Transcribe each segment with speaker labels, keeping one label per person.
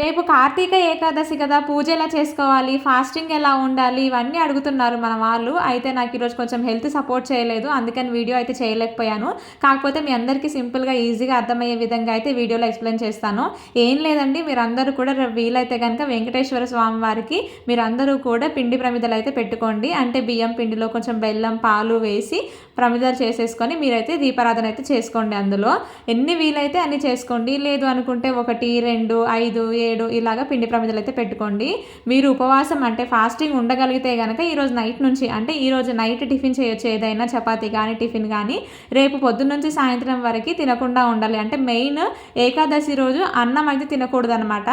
Speaker 1: రేపు కార్తీక ఏకాదశి కదా పూజ ఎలా చేసుకోవాలి ఫాస్టింగ్ ఎలా ఉండాలి ఇవన్నీ అడుగుతున్నారు మన వాళ్ళు. అయితే నాకు ఈరోజు కొంచెం హెల్త్ సపోర్ట్ చేయలేదు అందుకని వీడియో అయితే చేయలేకపోయాను. కాకపోతే మీ అందరికీ సింపుల్గా ఈజీగా అర్థమయ్యే విధంగా అయితే వీడియోలో ఎక్స్ప్లెయిన్ చేస్తాను. ఏం లేదండి మీరందరూ కూడా వీలైతే కనుక వెంకటేశ్వర స్వామి వారికి మీరందరూ కూడా పిండి ప్రమిదలు అయితే పెట్టుకోండి. అంటే బియ్యం పిండిలో కొంచెం బెల్లం పాలు వేసి ప్రమిదలు చేసేసుకొని మీరైతే దీపారాధన అయితే చేసుకోండి అందులో. ఎన్ని వీలైతే అన్ని చేసుకోండి. లేదు అనుకుంటే ఒకటి రెండు ఐదు ఏడు ఇలాగ పిండి ప్రమిదలు అయితే పెట్టుకోండి. మీరు ఉపవాసం అంటే ఫాస్టింగ్ ఉండగలిగితే కనుక ఈరోజు నైట్ నుంచి అంటే ఈరోజు నైట్ టిఫిన్ చేయొచ్చు. ఏదైనా చపాతీ కానీ టిఫిన్ కానీ రేపు పొద్దున్న నుంచి సాయంత్రం వరకు తినకుండా ఉండాలి. అంటే మెయిన్ ఏకాదశి రోజు అన్నం అయితే తినకూడదు అనమాట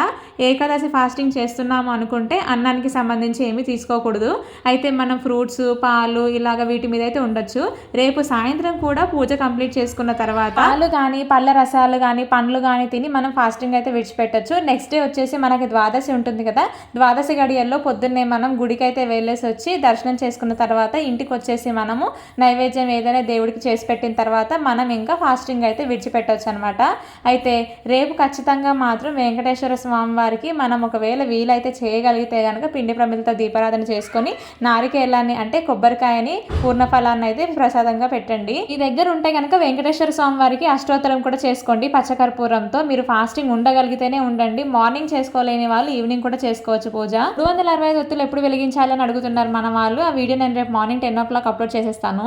Speaker 1: ఏకాదశి ఫాస్టింగ్ చేస్తున్నాము అనుకుంటే అన్నానికి సంబంధించి ఏమీ తీసుకోకూడదు. అయితే మనం ఫ్రూట్స్ పాలు ఇలాగ వీటి మీద అయితే ఉండొచ్చు. రేపు సాయంత్రం కూడా పూజ కంప్లీట్ చేసుకున్న తర్వాత పాలు కానీ పళ్ళ రసాలు కానీ పండ్లు కానీ తిని మనం ఫాస్టింగ్ అయితే విడిచిపెట్టచ్చు. నెక్స్ట్ డే వచ్చేసి మనకి ద్వాదశి ఉంటుంది కదా. ద్వాదశి గడియల్లో పొద్దున్నే మనం గుడికి అయితే వెళ్ళేసి వచ్చి దర్శనం చేసుకున్న తర్వాత ఇంటికి వచ్చేసి మనము నైవేద్యం ఏదైనా దేవుడికి చేసి పెట్టిన తర్వాత మనం ఇంకా ఫాస్టింగ్ అయితే విడిచిపెట్టవచ్చు అనమాట అయితే రేపు ఖచ్చితంగా మాత్రం వెంకటేశ్వర స్వామి వారికి మనం ఒకవేళ వీలైతే చేయగలిగితే కనుక పిండి ప్రమిదతో దీపారాధన చేసుకొని నారికేలాన్ని అంటే కొబ్బరికాయని పూర్ణఫలాన్ని అయితే ప్రసాదంగా పెట్టండి. ఈ దగ్గర ఉంటే కనుక వెంకటేశ్వర స్వామి వారికి అష్టోత్తరం కూడా చేసుకోండి. పచ్చకర్పూరంతో మీరు ఫాస్టింగ్ ఉండగలిగితేనే ఉండండి. మార్నింగ్ మార్నింగ్ చేసుకోలేని వాళ్ళు ఈవినింగ్ కూడా చేసుకోవచ్చు పూజ. టూ వందల అరవై ఒత్తులు ఎప్పుడు వెలిగించాలని అడుగుతున్నారు మన వాళ్ళు. ఆ వీడియో నేను రేపు morning ten o'clock upload చేసేస్తాను.